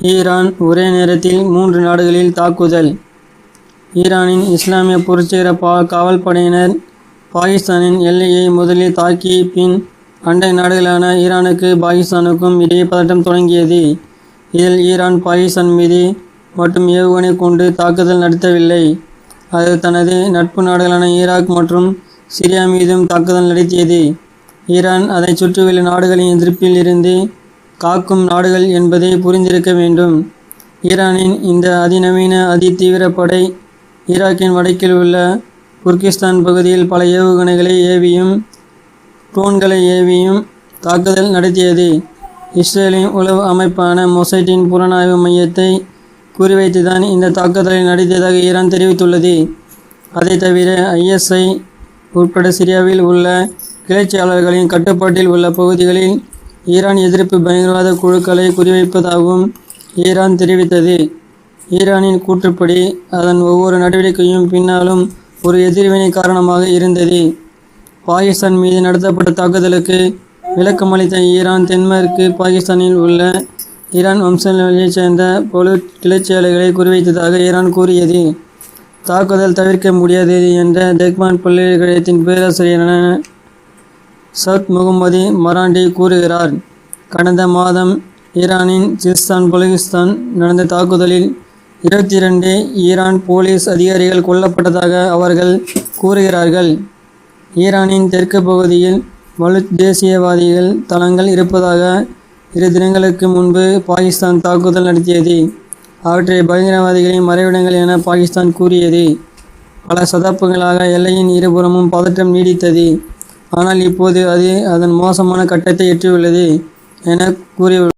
Iran ஒரே நேரத்தில் மூன்று நாடுகளில் தாக்குதல். ஈரானின் இஸ்லாமிய புரட்சிகர பா காவல் படையினர் பாகிஸ்தானின் எல்லையை முதலில் தாக்கி பின் அண்டை நாடுகளான ஈரானுக்கு பாகிஸ்தானுக்கும் இடையே பதட்டம் தொடங்கியது. இதில் ஈரான் பாகிஸ்தான் மீது மட்டும் ஏவுகணை கொண்டு தாக்குதல் நடத்தவில்லை. அது தனது நட்பு நாடுகளான ஈராக் மற்றும் சிரியா மீதும் தாக்குதல் நடத்தியது. ஈரான் அதை சுற்றியுள்ள நாடுகளின் எதிர்ப்பில் இருந்து காக்கும் நாடுகள் என்பதை புரிந்திருக்க வேண்டும். ஈரானின் இந்த அதிநவீன அதிதீவிர படை ஈராக்கின் வடக்கில் உள்ள குர்கிஸ்தான் பகுதியில் பல ஏவுகணைகளை ஏவியும் ட்ரோன்களை ஏவியும் தாக்குதல் நடத்தியது. இஸ்ரேலின் உளவு அமைப்பான மொசைட்டின் புலனாய்வு மையத்தை குறிவைத்துதான் இந்த தாக்குதலை நடத்தியதாக ஈரான் தெரிவித்துள்ளது. அதை தவிர ஐஎஸ்ஐ உட்பட சிரியாவில் உள்ள கிளர்ச்சியாளர்களின் கட்டுப்பாட்டில் உள்ள பகுதிகளில் ஈரான் எதிர்ப்பு பயங்கரவாத குழுக்களை குறிவைப்பதாகவும் ஈரான் தெரிவித்தது. ஈரானின் கூற்றுப்படி அதன் ஒவ்வொரு நடவடிக்கையும் பின்னாலும் ஒரு எதிர்வினை காரணமாக இருந்தது. பாகிஸ்தான் மீது நடத்தப்பட்ட தாக்குதலுக்கு விளக்கமளித்த ஈரான் தென்மேற்கு பாகிஸ்தானில் உள்ள ஈரான் வம்சாவளியைச் சேர்ந்த பொது கிளர்ச்சியாளர்களை குறிவைத்ததாக ஈரான் கூறியது. தாக்குதல் தவிர்க்க முடியாதது என்ற தெக்மான் பல்கலைக்கழகத்தின் பேராசிரியரான சவுத் முகமது மராண்டி கூறுகிறார் கடந்த மாதம் ஈரானின் சிஸ்தான் பலுகிஸ்தான் நடந்த தாக்குதலில் இருபத்தி இரண்டு ஈரான் போலீஸ் அதிகாரிகள் கொல்லப்பட்டதாக அவர்கள் கூறுகிறார்கள். ஈரானின் தெற்கு பகுதியில் வலு தேசியவாதிகள் தளங்கள் இருப்பதாக இரு தினங்களுக்கு முன்பு பாகிஸ்தான் தாக்குதல் நடத்தியது. அவற்றை பயங்கரவாதிகளின் மறைவிடங்கள் என பாகிஸ்தான் கூறியது. பல சதாப்தங்களாக எல்லையின் இருபுறமும் பதற்றம் நீடித்தது. ஆனால் இப்போது அது அதன் மோசமான கட்டத்தை எட்டியுள்ளது என கூறியுள்ளது.